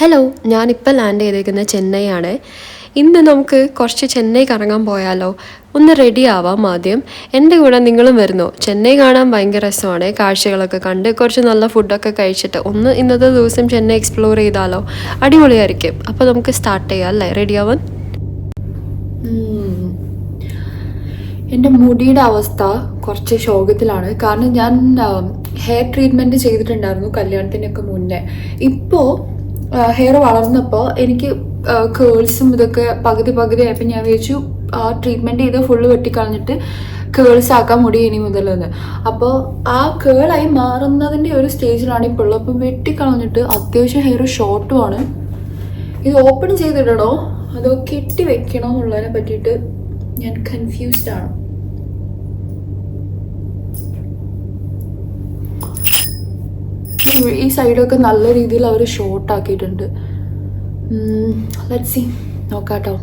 Hello ഞാനിപ്പോൾ land ചെയ്തേക്കുന്നത് ആണ് ഇന്ന് നമുക്ക് കുറച്ച് ചെന്നൈ കറങ്ങാൻ പോയാലോ? ഒന്ന് റെഡി ആവാം ആദ്യം. എന്റെ കൂടെ നിങ്ങളും വരുന്നോ. ചെന്നൈ കാണാൻ ഭയങ്കര രസമാണ്. കാഴ്ചകളൊക്കെ കണ്ട് കുറച്ച് നല്ല ഫുഡൊക്കെ കഴിച്ചിട്ട് ഒന്ന് ഇന്നത്തെ ദിവസം ചെന്നൈ എക്സ്പ്ലോർ ചെയ്താലോ? അടിപൊളിയായിരിക്കും. അപ്പോൾ നമുക്ക് സ്റ്റാർട്ട് ചെയ്യാം അല്ലേ? റെഡി ആവാൻ? എന്റെ മുടിയുടെ അവസ്ഥ കുറച്ച് ശോകത്തിലാണ്. കാരണം ഞാൻ ഹെയർ ട്രീറ്റ്മെന്റ് ചെയ്തിട്ടുണ്ടായിരുന്നു കല്യാണത്തിനൊക്കെ മുന്നേ. ഇപ്പോൾ ഹെയർ വളർന്നപ്പോൾ എനിക്ക് കേൾസും ഇതൊക്കെ പകുതി പകുതി ആയപ്പോൾ ഞാൻ വിചാരിച്ചു ആ ട്രീറ്റ്മെന്റ് ചെയ്ത് ഫുള്ള് വെട്ടിക്കളഞ്ഞിട്ട് കേൾസ് ആക്കാൻ മുടി ഇനി മുതലെന്ന് അപ്പോൾ ആ കേളായി മാറുന്നതിന്റെ ഒരു സ്റ്റേജിലാണ് ഇപ്പോൾ ഉള്ളത്. അപ്പം വെട്ടിക്കളഞ്ഞിട്ട് അത്യാവശ്യം ഹെയർ ഷോർട്ടുമാണ് ഇത് ഓപ്പൺ ചെയ്തിടണോ? അതോ കെട്ടി വെക്കണോ എന്നുള്ളതിനെ പറ്റിയിട്ട് ഞാൻ കൺഫ്യൂസ്ഡ് ആണ്. ഈ സൈഡൊക്കെ നല്ല രീതിയിൽ അവർ ഷോർട്ട് ആക്കിയിട്ടുണ്ട്. ലെറ്റ് സി നോക്കാട്ടോ.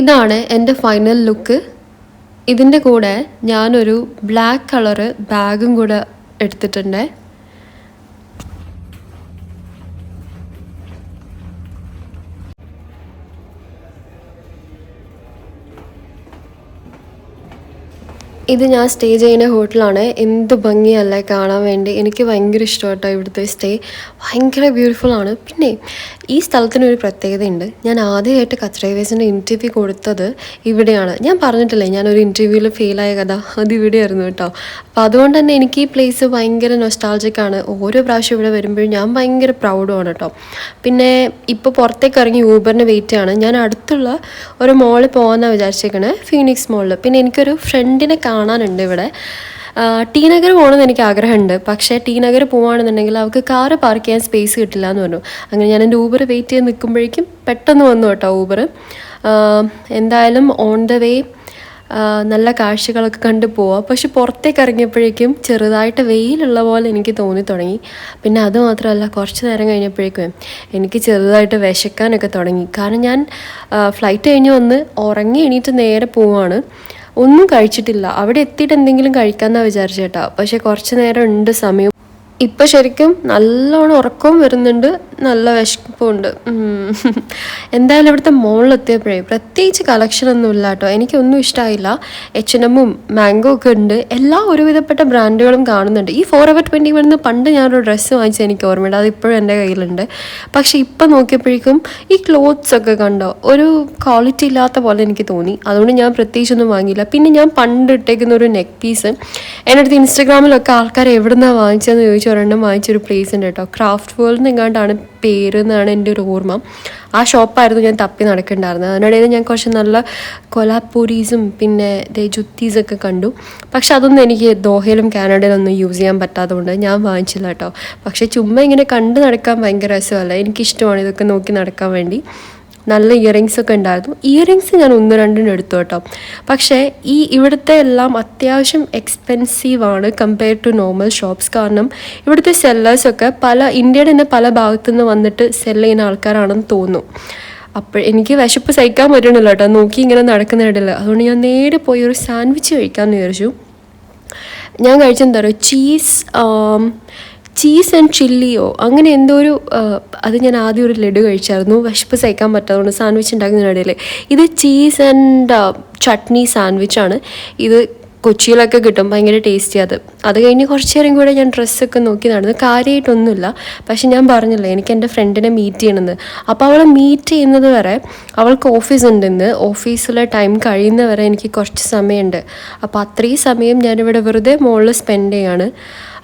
ഇതാണ് എന്റെ ഫൈനൽ ലുക്ക് ഇതിന്റെ കൂടെ ഞാനൊരു ബ്ലാക്ക് കളറ് ബാഗും കൂടെ എടുത്തിട്ടുണ്ട്. ഇത് ഞാൻ സ്റ്റേ ചെയ്യുന്ന ഹോട്ടലാണ് എന്ത് ഭംഗിയല്ലേ കാണാൻ വേണ്ടി. എനിക്ക് ഭയങ്കര ഇഷ്ടമായിട്ടോ ഇവിടുത്തെ സ്റ്റേ ഭയങ്കര ബ്യൂട്ടിഫുൾ ആണ്. പിന്നെ ഈ സ്ഥലത്തിനൊരു പ്രത്യേകതയുണ്ട്. ഞാൻ ആദ്യമായിട്ട് കത്രേവേസിന്റെ ഇന്റർവ്യൂ കൊടുത്തത് ഇവിടെയാണ്. ഞാൻ പറഞ്ഞിട്ടില്ലേ ഞാനൊരു ഇന്റർവ്യൂവിൽ ഫെയിലായ കഥ അത് ഇവിടെയായിരുന്നു കേട്ടോ. അപ്പോൾ അതുകൊണ്ട് തന്നെ എനിക്ക് ഈ പ്ലേസ് ഭയങ്കര നൊസ്റ്റാൾജിക്കാണ് ഓരോ പ്രാവശ്യം ഇവിടെ വരുമ്പോഴും ഞാൻ ഭയങ്കര പ്രൗഡുമാണ് കേട്ടോ. പിന്നെ ഇപ്പോൾ പുറത്തേക്ക് ഇറങ്ങി ഊബറിന് വെയിറ്റ് ആണ്. ഞാൻ അടുത്തുള്ള ഒരു മോളിൽ പോകാമെന്നാണ് വിചാരിച്ചേക്കണേ ഫീനിക്സ് മോളിൽ പിന്നെ എനിക്കൊരു ഫ്രണ്ടിനെ കാണാനുണ്ട് ഇവിടെ. ടി നഗർ പോകണമെന്ന് എനിക്ക് ആഗ്രഹമുണ്ട്. പക്ഷേ ടി നഗർ പോവുകയാണെന്നുണ്ടെങ്കിൽ അവർക്ക് കാറ് പാർക്ക് ചെയ്യാൻ സ്പേസ് കിട്ടില്ല എന്ന് പറഞ്ഞു. അങ്ങനെ ഞാൻ എന്റെ ഊബർ വെയിറ്റ് ചെയ്ത് നിൽക്കുമ്പോഴേക്കും പെട്ടെന്ന് വന്നു കേട്ടോ ഊബർ എന്തായാലും ഓൺ ദ വേ നല്ല കാഴ്ചകളൊക്കെ കണ്ടു പോവാം. പക്ഷെ പുറത്തേക്ക് ഇറങ്ങിയപ്പോഴേക്കും ചെറുതായിട്ട് വെയിലുള്ള പോലെ എനിക്ക് തോന്നി തുടങ്ങി. പിന്നെ അത് മാത്രമല്ല കുറച്ച് നേരം കഴിഞ്ഞപ്പോഴേക്കും എനിക്ക് ചെറുതായിട്ട് വിശക്കാനൊക്കെ തുടങ്ങി. കാരണം ഞാൻ ഫ്ലൈറ്റ് കഴിഞ്ഞ് വന്ന് ഉറങ്ങി എണീറ്റ് നേരെ പോവാണ്. ഒന്നും കഴിച്ചിട്ടില്ല. അവിടെ എത്തിയിട്ട് എന്തെങ്കിലും കഴിക്കാമെന്നാണ് വിചാരിച്ചേട്ടാ. പക്ഷെ കുറച്ച് നേരം ഉണ്ട് സമയം. ഇപ്പം ശരിക്കും നല്ലോണം ഉറക്കവും വരുന്നുണ്ട്. നല്ല വിശപ്പുണ്ട്. എന്തായാലും ഇവിടുത്തെ മോളിലെത്തിയപ്പോഴേ പ്രത്യേകിച്ച് കളക്ഷൻ ഒന്നും ഇല്ല കേട്ടോ. എനിക്കൊന്നും ഇഷ്ടമായില്ല എച്ച് എൻ എമ്മും മാംഗോ ഒക്കെ ഉണ്ട്. എല്ലാ ഒരുവിധപ്പെട്ട ബ്രാൻഡുകളും കാണുന്നുണ്ട്. ഈ ഫോർ എവർ ട്വന്റി വണ്ണിന്ന് പണ്ട് ഞാനൊരു ഡ്രസ്സ് വാങ്ങിച്ചത് എനിക്ക് ഓർമ്മയുണ്ട്. അത് ഇപ്പോഴും എന്റെ കയ്യിലുണ്ട്. പക്ഷെ ഇപ്പം നോക്കിയപ്പോഴേക്കും ഈ ക്ലോത്ത്സ് ഒക്കെ കണ്ടോ ഒരു ക്വാളിറ്റി ഇല്ലാത്ത പോലെ എനിക്ക് തോന്നി. അതുകൊണ്ട് ഞാൻ പ്രത്യേകിച്ചൊന്നും വാങ്ങിയില്ല. പിന്നെ ഞാൻ പണ്ട് ഇട്ടേക്കുന്ന ഒരു നെക്ക് പീസ് എന്റെ അടുത്ത് ഇൻസ്റ്റാഗ്രാമിലൊക്കെ ആൾക്കാർ എവിടെ നിന്നാണ് വാങ്ങിച്ചതെന്ന് ചോദിച്ചു ഒരെണ്ണം വാങ്ങിച്ചൊരു പ്ലേസ് ഉണ്ട് കേട്ടോ. ക്രാഫ്റ്റ് വേൾഡ് എങ്ങാണ്ടാണ് പേര് എന്നാണ് എന്റെ ഒരു ഓർമ്മ. ആ ഷോപ്പായിരുന്നു ഞാൻ തപ്പി നടക്കേണ്ടായിരുന്നത്. അതിനിടയിൽ ഞാൻ കുറച്ച് നല്ല കൊലാപ്പൂരീസും പിന്നെ ജുത്തീസൊക്കെ കണ്ടു. പക്ഷെ അതൊന്നും എനിക്ക് ദോഹയിലും കാനഡയിലൊന്നും യൂസ് ചെയ്യാൻ പറ്റാത്തതുകൊണ്ട് ഞാൻ വാങ്ങിച്ചില്ല കേട്ടോ. പക്ഷേ ചുമ്മാ ഇങ്ങനെ കണ്ട് നടക്കാൻ ഭയങ്കര രസമല്ല. എനിക്കിഷ്ടമാണ് ഇതൊക്കെ നോക്കി നടക്കാൻ വേണ്ടി. നല്ല ഇയറിങ്സ് ഒക്കെ ഉണ്ടായിരുന്നു. ഇയറിങ്സ് ഞാൻ ഒന്ന് രണ്ടിനും എടുത്തു കേട്ടോ. പക്ഷേ ഈ ഇവിടുത്തെ എല്ലാം അത്യാവശ്യം എക്സ്പെൻസീവ് ആണ് കമ്പയർ ടു നോർമൽ ഷോപ്സ് കാരണം ഇവിടുത്തെ സെല്ലേഴ്സൊക്കെ പല ഇന്ത്യയുടെ തന്നെ പല ഭാഗത്തുനിന്ന് വന്നിട്ട് സെൽ ചെയ്യുന്ന ആൾക്കാരാണെന്ന് തോന്നുന്നു. അപ്പോൾ എനിക്ക് വിശപ്പ് സഹിക്കാൻ പറ്റണില്ല കേട്ടോ. നോക്കി ഇങ്ങനെ നടക്കുന്നിടയില്ല അതുകൊണ്ട് ഞാൻ നേരെ പോയി ഒരു സാൻഡ്വിച്ച് കഴിക്കാമെന്ന് വിചാരിച്ചു. ഞാൻ കഴിച്ചെന്താ പറയുക ചീസ് ചീസ് ആൻഡ് ചില്ലിയോ? അങ്ങനെ എന്തോ ഒരു അത് ഞാൻ ആദ്യം ഒരു ലഡു കഴിച്ചായിരുന്നു. വിശപ്പ് സഹിക്കാൻ പറ്റാത്തതുകൊണ്ട് സാൻഡ്വിച്ച് ഉണ്ടാക്കുന്നതിനിടയിൽ ഇത് ചീസ് ആൻഡ് ചട്നി സാൻഡ്വിച്ചാണ് ഇത് കൊച്ചിയിലൊക്കെ കിട്ടും ഭയങ്കര ടേസ്റ്റി അത്. അത് കഴിഞ്ഞ് കുറച്ച് നേരം കൂടെ ഞാൻ ഡ്രസ്സൊക്കെ നോക്കി നടന്നു. കാര്യമായിട്ടൊന്നുമില്ല പക്ഷെ ഞാൻ പറഞ്ഞില്ലേ എനിക്ക് എന്റെ ഫ്രണ്ടിനെ മീറ്റ് ചെയ്യണമെന്ന് അപ്പോൾ അവളെ മീറ്റ് ചെയ്യുന്നത് വരെ അവൾക്ക് ഓഫീസ് ഉണ്ട് ഇന്ന് ഓഫീസിലെ ടൈം കഴിയുന്ന വരെ എനിക്ക് കുറച്ച് സമയമുണ്ട്. അപ്പോൾ അത്രയും സമയം ഞാനിവിടെ വെറുതെ മുകളിൽ സ്പെൻഡ് ചെയ്യാണ്.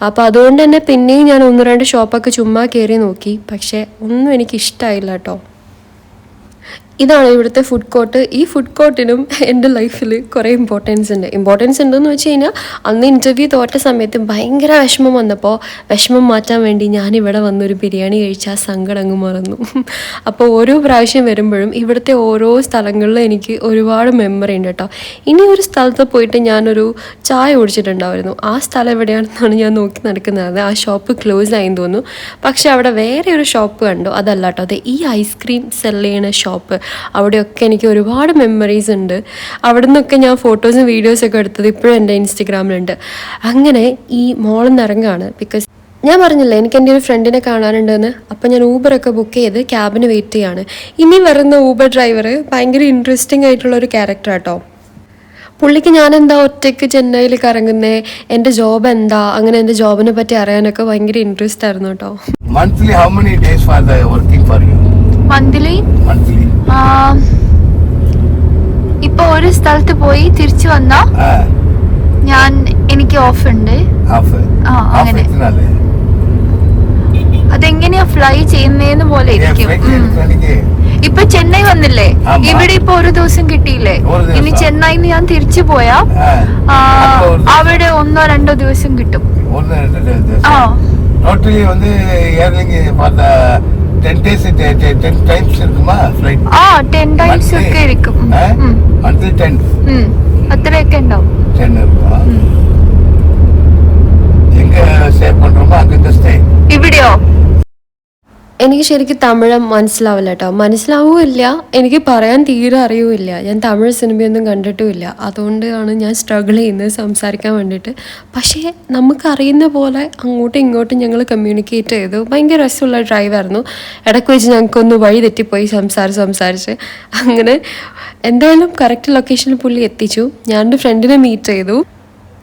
അപ്പോൾ അതുകൊണ്ട് തന്നെ പിന്നെയും ഞാൻ ഒന്ന് രണ്ട് ഷോപ്പൊക്കെ ചുമ്മാ കയറി നോക്കി. പക്ഷേ ഒന്നും എനിക്ക് ഇഷ്ടമായില്ല കേട്ടോ. ഇതാണ് ഇവിടുത്തെ ഫുഡ് കോർട്ട് ഈ ഫുഡ് കോർട്ടിനും എന്റെ ലൈഫിൽ കുറേ ഇമ്പോർട്ടൻസ് ഉണ്ട്. ഇമ്പോർട്ടൻസ് ഉണ്ടെന്ന് വെച്ച് കഴിഞ്ഞാൽ അന്ന് ഇന്റർവ്യൂ തോറ്റ സമയത്ത് ഭയങ്കര വിഷമം വന്നപ്പോൾ വിഷമം മാറ്റാൻ വേണ്ടി ഞാൻ ഇവിടെ വന്നൊരു ബിരിയാണി കഴിച്ച ആ സങ്കടം അങ്ങ് മറന്നു. അപ്പോൾ ഓരോ പ്രാവശ്യം വരുമ്പോഴും ഇവിടുത്തെ ഓരോ സ്ഥലങ്ങളിലും എനിക്ക് ഒരുപാട് മെമ്മറി ഉണ്ട് കേട്ടോ. ഇനി ഒരു സ്ഥലത്ത് പോയിട്ട് ഞാനൊരു ചായ കുടിച്ചിട്ടുണ്ടായിരുന്നു. ആ സ്ഥലം എവിടെയാണെന്നാണ് ഞാൻ നോക്കി നടക്കുന്നത്. ആ ഷോപ്പ് ക്ലോസ് ആയെന്ന് തോന്നുന്നു. പക്ഷേ അവിടെ വേറെ ഒരു ഷോപ്പ് കണ്ടു. അതല്ല കേട്ടോ അത് ഈ ഐസ്ക്രീം സെല്ല് ചെയ്യുന്ന ഷോപ്പ് അവിടെയൊക്കെ എനിക്ക് ഒരുപാട് മെമ്മറീസ് ഉണ്ട്. അവിടെ നിന്നൊക്കെ ഞാൻ ഫോട്ടോസും വീഡിയോസൊക്കെ എടുത്തത് ഇപ്പോഴും എന്റെ ഇൻസ്റ്റഗ്രാമിലുണ്ട് അങ്ങനെ ഈ മോളിൽ നിന്ന് ഇറങ്ങുകയാണ് ബിക്കോസ് ഞാൻ പറഞ്ഞില്ലേ എനിക്ക് എന്റെ ഒരു ഫ്രണ്ടിനെ കാണാനുണ്ടെന്ന്. അപ്പം ഞാൻ ഊബറൊക്കെ ബുക്ക് ചെയ്ത് ക്യാബിന് വെയിറ്റ് ചെയ്യാണ്. ഇനി വരുന്ന ഊബർ ഡ്രൈവർ ഭയങ്കര ഇൻട്രസ്റ്റിംഗ് ആയിട്ടുള്ള ഒരു ക്യാരക്ടർ കേട്ടോ പുള്ളിക്ക് ഞാൻ എന്താ ഒറ്റയ്ക്ക് ചെന്നൈയിൽ കറങ്ങുന്നേ? എന്റെ ജോബ് എന്താ? അങ്ങനെ എന്റെ ജോബിനെ പറ്റി അറിയാനൊക്കെ ഭയങ്കര ഇൻട്രസ്റ്റ് ആയിരുന്നു കേട്ടോ. Monthly how many days for the working for you? Monthly. ഇപ്പൊ ഒരു സ്ഥലത്ത് പോയി തിരിച്ചു വന്ന ഞാൻ എനിക്ക് ഓഫ് ഉണ്ട് ആ അങ്ങനെ. അതെങ്ങനെയാ ഫ്ലൈ ചെയ്യുന്നതെന്ന് പോലെ ഇരിക്കും. ഇപ്പൊ ചെന്നൈ വന്നില്ലേ? ഇവിടെ ഇപ്പൊ ഒരു ദിവസം കിട്ടിയില്ലേ? ഇനി ചെന്നൈന്ന് ഞാൻ തിരിച്ചു പോയാ അവിടെ ഒന്നോ രണ്ടോ ദിവസം കിട്ടും. ആ. டென் டேஸ் டென் டைம்ஸ் இருக்குமா ஃப்ளைட் ஆ டென் டைம்ஸ் இருக்கு இருக்கு அடுத்து டென் ம் அத்தனைக்கு உண்டாവും டென் இருக்குமா எங்க ஸ்டே பண்றோமோ அங்க ஸ்டே இவ்வளோ എനിക്ക് ശരിക്കും തമിഴ് മനസ്സിലാവില്ല കേട്ടോ മനസ്സിലാവുമില്ല എനിക്ക് പറയാൻ തീരെ അറിയുമില്ല ഞാൻ തമിഴ് സിനിമയൊന്നും കണ്ടിട്ടുമില്ല. അതുകൊണ്ടാണ് ഞാൻ സ്ട്രഗിൾ ചെയ്യുന്നത് സംസാരിക്കാൻ വേണ്ടിയിട്ട്. പക്ഷേ നമുക്കറിയുന്ന പോലെ അങ്ങോട്ടും ഇങ്ങോട്ടും ഞങ്ങൾ കമ്മ്യൂണിക്കേറ്റ് ചെയ്തു. ഭയങ്കര രസമുള്ള ഡ്രൈവായിരുന്നു ഇടയ്ക്ക് വെച്ച് ഞങ്ങൾക്കൊന്ന് വഴി തെറ്റിപ്പോയി സംസാരിച്ച് സംസാരിച്ച്. അങ്ങനെ എന്തായാലും കറക്റ്റ് ലൊക്കേഷനിൽ പുള്ളി എത്തിച്ചു. ഞാനൊരു ഫ്രണ്ടിനെ മീറ്റ് ചെയ്തു.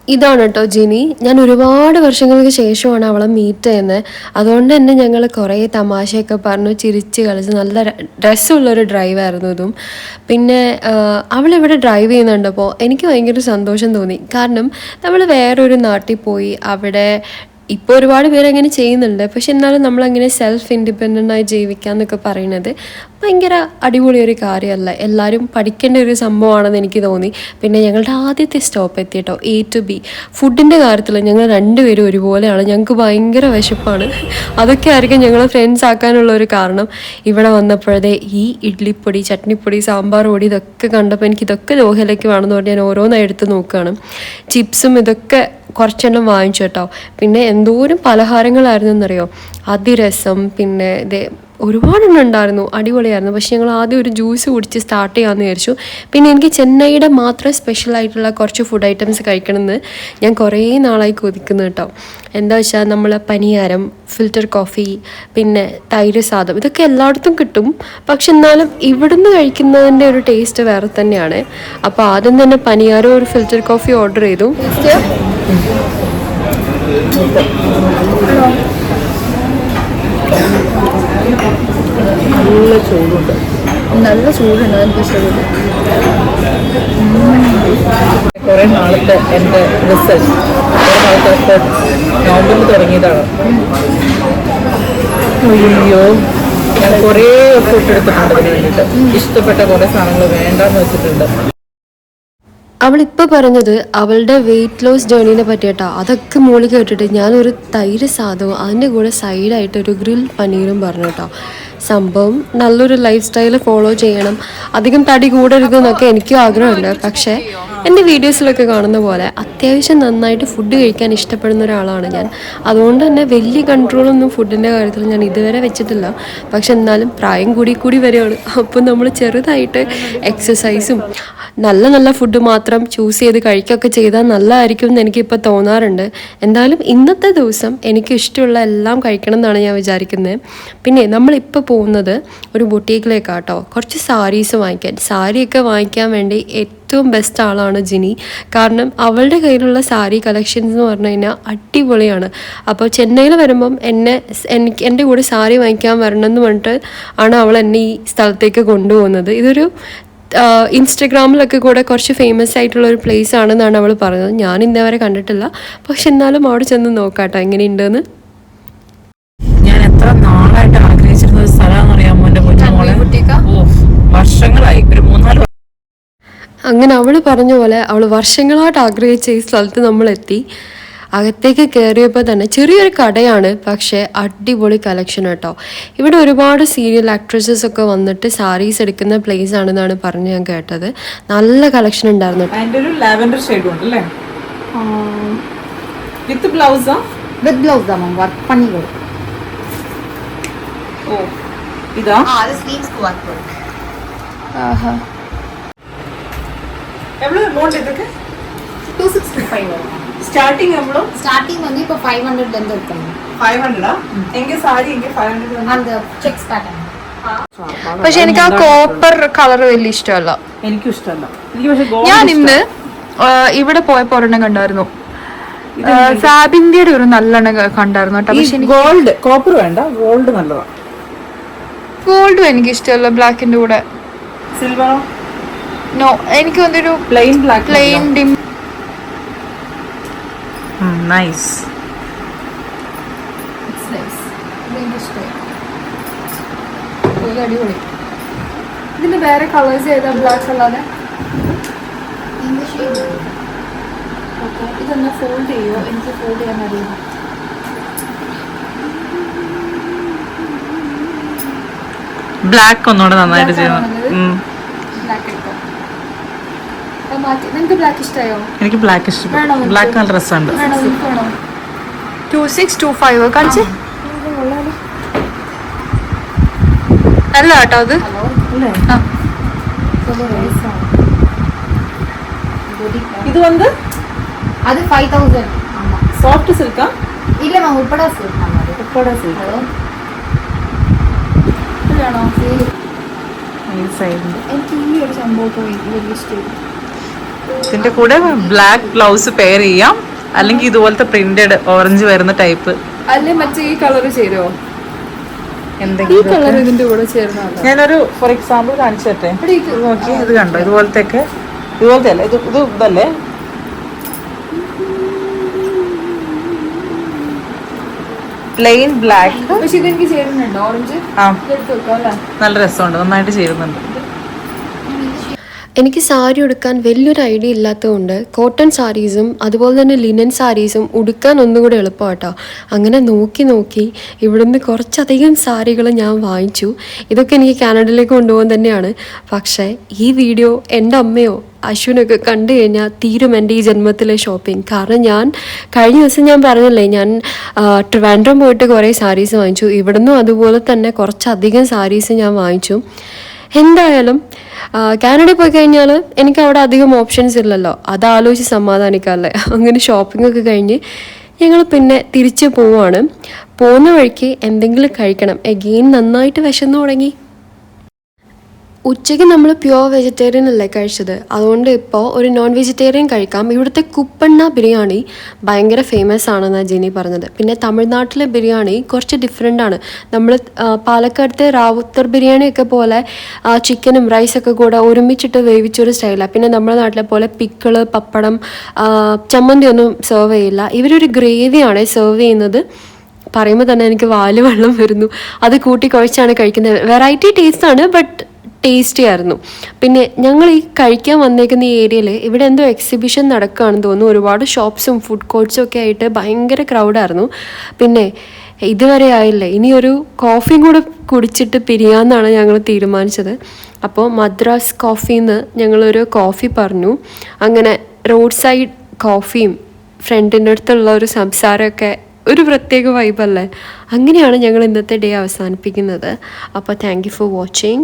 ഇതാണ് കേട്ടോ ജിനി. ഞാൻ ഒരുപാട് വർഷങ്ങൾക്ക് ശേഷമാണ് അവളെ മീറ്റ് ചെയ്യുന്നത് അതുകൊണ്ട് തന്നെ ഞങ്ങൾ കുറേ തമാശയൊക്കെ പറഞ്ഞു ചിരിച്ച് കളിച്ച് നല്ല രസമുള്ളൊരു ഡ്രൈവായിരുന്നു ഇതും. പിന്നെ അവളിവിടെ ഡ്രൈവ് ചെയ്യുന്നുണ്ടപ്പോൾ എനിക്ക് ഭയങ്കര സന്തോഷം തോന്നി. കാരണം നമ്മൾ വേറൊരു നാട്ടിൽ പോയി അവിടെ ഇപ്പോൾ ഒരുപാട് പേര് അങ്ങനെ ചെയ്യുന്നുണ്ട്. പക്ഷെ എന്നാലും നമ്മളങ്ങനെ സെൽഫ് ഇൻഡിപെൻഡന്റ് ആയി ജീവിക്കുക എന്നൊക്കെ പറയുന്നത് ഭയങ്കര അടിപൊളി ഒരു കാര്യമല്ല. എല്ലാവരും പഠിക്കേണ്ട ഒരു സംഭവമാണെന്ന് എനിക്ക് തോന്നി. പിന്നെ ഞങ്ങളുടെ ആദ്യത്തെ സ്റ്റോപ്പ് എത്തി കേട്ടോ എ ടു ബി ഫുഡിന്റെ കാര്യത്തിൽ ഞങ്ങൾ രണ്ടുപേരും ഒരുപോലെയാണ്. ഞങ്ങൾക്ക് ഭയങ്കര വിശപ്പാണ്. അതൊക്കെ ആയിരിക്കും ഞങ്ങളെ ഫ്രണ്ട്സ് ആക്കാനുള്ള ഒരു കാരണം. ഇവിടെ വന്നപ്പോഴേ ഈ ഇഡ്ലിപ്പൊടി ചട്നിപ്പൊടി സാമ്പാർ പൊടി ഇതൊക്കെ കണ്ടപ്പോൾ എനിക്ക് ഇതൊക്കെ ലോഹയിലേക്ക് വേണമെന്ന് പറഞ്ഞ് ഞാൻ ഓരോന്നായി എടുത്ത് നോക്കുകയാണ് ചിപ്സും ഇതൊക്കെ കുറച്ചെണ്ണം വാങ്ങിച്ചു കേട്ടോ. പിന്നെ എന്തോരം പലഹാരങ്ങളായിരുന്നു എന്നറിയോ? അതിരസം പിന്നെ ഇതേ ഒരുപാടെണ്ണം ഉണ്ടായിരുന്നു അടിപൊളിയായിരുന്നു. പക്ഷെ ഞങ്ങൾ ആദ്യം ഒരു ജ്യൂസ് കുടിച്ച് സ്റ്റാർട്ട് ചെയ്യാമെന്ന് വിചാരിച്ചു. പിന്നെ എനിക്ക് ചെന്നൈയുടെ മാത്രം സ്പെഷ്യൽ ആയിട്ടുള്ള കുറച്ച് ഫുഡ് ഐറ്റംസ് കഴിക്കണമെന്ന് ഞാൻ കുറേ നാളായി കൊതിക്കുന്നു കേട്ടോ. എന്താ വെച്ചാൽ നമ്മൾ പനിയാരം ഫിൽറ്റർ കോഫി പിന്നെ തൈര് സാദം ഇതൊക്കെ എല്ലായിടത്തും കിട്ടും. പക്ഷെ എന്നാലും ഇവിടുന്ന് കഴിക്കുന്നതിന്റെ ഒരു ടേസ്റ്റ് വേറെ തന്നെയാണ്. അപ്പോൾ ആദ്യം തന്നെ പനിയാരം ഒരു ഫിൽറ്റർ കോഫി ഓർഡർ ചെയ്തു. നല്ല ചൂടുണ്ട്. നല്ല ചൂടുണ്ട് എനിക്ക് ഇഷ്ടപ്പെട്ടു കുറേ നാളത്തെ എന്റെ റിസൾട്ട്. കുറേ നാളത്തെ നവംബറിൽ തുടങ്ങിയതാണ്. അയ്യോ. ഞാൻ കുറേ ഫുഡ് എടുത്തിട്ടുണ്ട് അതിന് വേണ്ടിയിട്ട്. ഇഷ്ടപ്പെട്ട കുറേ സാധനങ്ങൾ വേണ്ടെന്ന് വെച്ചിട്ടുണ്ട്. അവളിപ്പോൾ പറഞ്ഞത് അവളുടെ വെയിറ്റ് ലോസ് ജേണീനെ പറ്റിയിട്ടാ. അതൊക്കെ മൂളി കേട്ടിട്ട് ഞാനൊരു തൈര് സാധവും അതിന്റെ കൂടെ സൈഡായിട്ട് ഒരു ഗ്രിൽ പനീറും പറഞ്ഞു കേട്ടോ സംഭവം നല്ലൊരു ലൈഫ് സ്റ്റൈൽ ഫോളോ ചെയ്യണം. അധികം തടി കൂടരുത് എന്നൊക്കെ എനിക്കും ആഗ്രഹമുണ്ട്. പക്ഷേ എന്റെ വീഡിയോസിലൊക്കെ കാണുന്ന പോലെ അത്യാവശ്യം നന്നായിട്ട് ഫുഡ് കഴിക്കാൻ ഇഷ്ടപ്പെടുന്ന ഒരാളാണ് ഞാൻ. അതുകൊണ്ട് തന്നെ വലിയ കൺട്രോളൊന്നും ഫുഡിന്റെ കാര്യത്തിൽ ഞാൻ ഇതുവരെ വെച്ചിട്ടില്ല. പക്ഷെ എന്നാലും പ്രായം കൂടി കൂടി വരികയാണ് അപ്പം നമ്മൾ ചെറുതായിട്ട് എക്സസൈസും നല്ല നല്ല ഫുഡ് മാത്രം ചൂസ് ചെയ്ത് കഴിക്കുകയൊക്കെ ചെയ്താൽ നല്ലതായിരിക്കും എന്ന് എനിക്കിപ്പോൾ തോന്നാറുണ്ട്. എന്തായാലും ഇന്നത്തെ ദിവസം എനിക്ക് ഇഷ്ടമുള്ള എല്ലാം കഴിക്കണം എന്നാണ് ഞാൻ വിചാരിക്കുന്നത്. പിന്നെ നമ്മളിപ്പോൾ പോകുന്നത് ഒരു ബൊട്ടീക്കിലേക്കാട്ടോ. കുറച്ച് സാരീസ് വാങ്ങിക്കാൻ. സാരിയൊക്കെ വാങ്ങിക്കാൻ വേണ്ടി ഏറ്റവും ബെസ്റ്റ് ആളാണ് ജിനി. കാരണം അവളുടെ കയ്യിലുള്ള സാരി കളക്ഷൻസ് എന്ന് പറഞ്ഞു കഴിഞ്ഞാൽ അടിപൊളിയാണ്. അപ്പോൾ ചെന്നൈയിൽ വരുമ്പം എന്നെ എനിക്ക് എന്റെ കൂടെ സാരി വാങ്ങിക്കാൻ വരണം എന്ന് പറഞ്ഞിട്ട് ആണ് അവൾ എന്നെ ഈ സ്ഥലത്തേക്ക് കൊണ്ടുപോകുന്നത്. ഇതൊരു ഇൻസ്റ്റഗ്രാമിലൊക്കെ കൂടെ കുറച്ച് ഫേമസ് ആയിട്ടുള്ള ഒരു പ്ലേസ് ആണെന്നാണ് അവൾ പറഞ്ഞത്. ഞാൻ ഇന്നേവരെ കണ്ടിട്ടില്ല. പക്ഷെ എന്നാലും അവിടെ ചെന്ന് നോക്കാട്ടോ എങ്ങനെയുണ്ടെന്ന്. ഞാൻ എത്ര നാളായിട്ട് ആഗ്രഹിച്ചിരുന്ന ഒരു വർഷങ്ങളായി. ഒരു മൂന്നാൽ അങ്ങനെ അവൾ പറഞ്ഞ പോലെ അവൾ വർഷങ്ങളായിട്ട് ആഗ്രഹിച്ച ഈ സ്ഥലത്ത് നമ്മൾ എത്തി അകത്തേക്ക് കയറിയപ്പോൾ തന്നെ ചെറിയൊരു കടയാണ് പക്ഷേ അടിപൊളി കളക്ഷൻ കേട്ടോ ഇവിടെ ഒരുപാട് സീരിയൽ ആക്ട്രസസ് ഒക്കെ വന്നിട്ട് സാരീസ് എടുക്കുന്ന പ്ലേസ് ആണെന്നാണ് പറഞ്ഞ് ഞാൻ കേട്ടത്. നല്ല കളക്ഷൻ ഉണ്ടായിരുന്നു. വിത്ത് ബ്ലൗസാ വിത്ത് ബ്ലൗസാ മാം വർക്ക് പണി ഓ ഇതാ? ആ വർക്ക് ആഹാ. എவ்வளவு அமௌண்ட் இதுக்கு டூ சிக்ஸ்டி ஸ்டார்டிங் எவ்வளோ ஸ்டார்டிங் வந்து இப்போ ஃபைவ் ஹண்ட்ரட்லேருந்து இருக்குங்க ഫൈവ് ഹൺഡ്രഡാ എങ്കിൽ സാരി എങ്കിൽ ഫൈവ് ഹൺഡ്രഡ് அந்த செக்ஸ் பேட்டர்ன் പക്ഷെ എനിക്ക് ആ കോപ്പർ കളർ വലിയ ഇഷ്ടമല്ല എനിക്കും ഇഷ്ടമല്ല എനിക്ക് പക്ഷെ ഗോൾഡ് ഞാൻ ഇന്ന് ആ, ഇവിടെ പോയപ്പോ ഒരെണ്ണം കണ്ടായിരുന്നു ഫാബിന്റെയുടെ ഒരു നല്ലെണ്ണം ക- കണ്ടായിരുന്നു കേട്ടോ പക്ഷെ എനിക്ക് ഗോൾഡ് കോപ്പർ വേണ്ട ഗോൾഡ് നല്ലതാ ഗോൾഡും എനിക്ക് ഇഷ്ടമല്ല ബ്ലാക്കിന്റെ കൂടെ സിൽവറോ നോ എനിക്ക് വന്നൊരു plain black plain dim nice അടിപൊളി. ഇതിന്റെ വേറെ കളേഴ്സ് ഏതാ? ബ്ലാക്ക് അല്ലാതെ? ഇതൊന്ന് ഫോൾഡ് ചെയ്യോ? എനിക്ക് ഫോൾഡ് ചെയ്യാൻ അറിയാം ബ്ലാക്ക് ഒന്നുകൂടെ നന്നായിട്ട് ചെയ്യണം. നിങ്ങൾക്ക് ബ്ലാക്ക് ഇഷ്ടമായോ എനിക്ക് ബ്ലാക്ക് ഇഷ്ടം വേണോ നിനക്ക്? ബ്ലാക്ക് നല്ല രസമുണ്ട് വേണോ നിങ്ങൾക്ക് വേണോ ടു സിക്സ് ടു ഫൈവ് കാണിച്ച് അല്ല കേട്ടോ അത് ആ ഇത് വന്ന് அது ஃபைவ் தௌசண்ட் ஆமாம் സോഫ്റ്റ് സിൽക്കാ இல்லை மேம் உட்பட சில்க் மேம் அது ഉപ്പട സിൽക്ക് ஹலோ ഇതിലാണോ ഈ സൈഡിൽ എനിക്ക് ഈ ഒരു സംഭവമൊക്കെ വലിയ ഇഷ്ടമായി ഇതിന്റെ കൂടെ ബ്ലാക്ക് ബ്ലൗസ് പെയർ ചെയ്യാം. അല്ലെങ്കിൽ ഇതുപോലത്തെ പ്രിന്റഡ് ഓറഞ്ച് വരുന്ന ടൈപ്പ് അല്ലേ മറ്റേ ഈ കളർ ചെയ്തോ ഞാനൊരു ഫോർ എക്സാമ്പിൾ കാണിച്ചു തരട്ടെ നോക്കി ഇത് കണ്ടോ? ഇതുപോലത്തെ ഒക്കെ ഇതുപോലത്തെ അല്ലേ ഇത് ഇത് ഇതല്ലേ? പ്ലെയിൻ ബ്ലാക്ക് ആ. നല്ല രസമുണ്ട്. നന്നായിട്ട് ചേരുന്നുണ്ട്. എനിക്ക് സാരി ഉടുക്കാൻ വലിയൊരു ഐഡിയ ഇല്ലാത്തതുകൊണ്ട് കോട്ടൺ സാരീസും അതുപോലെ തന്നെ ലിനൻ സാരീസും ഉടുക്കാൻ ഒന്നുകൂടെ എളുപ്പമാട്ടോ. അങ്ങനെ നോക്കി നോക്കി ഇവിടുന്ന് കുറച്ചധികം സാരികൾ ഞാൻ വാങ്ങിച്ചു. ഇതൊക്കെ എനിക്ക് കാനഡയിലേക്ക് കൊണ്ടുപോകാൻ തന്നെയാണ്. പക്ഷേ ഈ വീഡിയോ എന്റെ അമ്മയോ അശ്വിനൊക്കെ കണ്ടു കഴിഞ്ഞാൽ തീരും എന്റെ ഈ ജന്മത്തിലെ ഷോപ്പിംഗ് കാരണം ഞാൻ കഴിഞ്ഞ ദിവസം ഞാൻ പറഞ്ഞല്ലേ ഞാൻ ട്രിവാൻഡ്രം പോയിട്ട് കുറേ സാരീസ് വാങ്ങിച്ചു. ഇവിടുന്നും അതുപോലെ തന്നെ കുറച്ചധികം സാരീസ് ഞാൻ വാങ്ങിച്ചു. എന്തായാലും കാനഡ കാനഡയിൽ പോയി കഴിഞ്ഞാൽ എനിക്ക് അവിടെ അധികം ഓപ്ഷൻസ് ഇല്ലല്ലോ. അതാലോചിച്ച് സമാധാനിക്കാമല്ലേ അങ്ങനെ ഷോപ്പിംഗ് ഒക്കെ കഴിഞ്ഞ് ഞങ്ങൾ പിന്നെ തിരിച്ചു പോവാണ്. പോകുന്ന വഴിക്ക് എന്തെങ്കിലും കഴിക്കണം. എഗെയിൻ നന്നായിട്ട് വിശന്നു തുടങ്ങി. ഉച്ചയ്ക്ക് നമ്മൾ പ്യുവർ വെജിറ്റേറിയൻ അല്ലേ കഴിച്ചത്? അതുകൊണ്ട് ഇപ്പോൾ ഒരു നോൺ വെജിറ്റേറിയൻ കഴിക്കാം. ഇവിടുത്തെ കുപ്പണ്ണ ബിരിയാണി ഭയങ്കര ഫേമസ് ആണെന്നാണ് ജിനി പറഞ്ഞത്. പിന്നെ തമിഴ്നാട്ടിലെ ബിരിയാണി കുറച്ച് ഡിഫറെന്റ് ആണ്. നമ്മൾ പാലക്കാടത്തെ റാവുത്തർ ബിരിയാണിയൊക്കെ പോലെ ചിക്കനും റൈസൊക്കെ കൂടെ ഒരുമിച്ചിട്ട് വേവിച്ചൊരു സ്റ്റൈലാണ് പിന്നെ നമ്മുടെ നാട്ടിലെ പോലെ പിക്കിൾ പപ്പടം ചമ്മന്തി ഒന്നും സെർവ് ചെയ്യില്ല. ഇവരൊരു ഗ്രേവിയാണ് സെർവ് ചെയ്യുന്നത്. പറയുമ്പോൾ തന്നെ എനിക്ക് വാൽ വെള്ളം വരുന്നു. അത് കൂട്ടി കുഴച്ചാണ് കഴിക്കുന്നത്. വെറൈറ്റി ടേസ്റ്റ് ആണ് ബട്ട് ടേസ്റ്റി ആയിരുന്നു. പിന്നെ ഞങ്ങൾ ഈ കഴിക്കാൻ വന്നേക്കുന്ന ഈ ഏരിയയിൽ ഇവിടെ എന്തോ എക്സിബിഷൻ നടക്കുകയാണെന്ന് തോന്നുന്നു. ഒരുപാട് ഷോപ്സും ഫുഡ് കോർട്ട്സും ഒക്കെ ആയിട്ട് ഭയങ്കര ക്രൗഡായിരുന്നു പിന്നെ ഇതുവരെ ആയില്ലേ. ഇനി ഒരു കോഫിയും കൂടെ കുടിച്ചിട്ട് പിരിയാന്നാണ് ഞങ്ങൾ തീരുമാനിച്ചത്. അപ്പോൾ മദ്രാസ് കോഫിന്ന് ഞങ്ങളൊരു കോഫി പറഞ്ഞു. അങ്ങനെ റോഡ് സൈഡ് കോഫിയും ഫ്രണ്ടിന്റെ അടുത്തുള്ള ഒരു സംസാരമൊക്കെ ഒരു പ്രത്യേക വൈബല്ലേ അങ്ങനെയാണ് ഞങ്ങൾ ഇന്നത്തെ ഡേ അവസാനിപ്പിക്കുന്നത്. അപ്പോൾ thank you for watching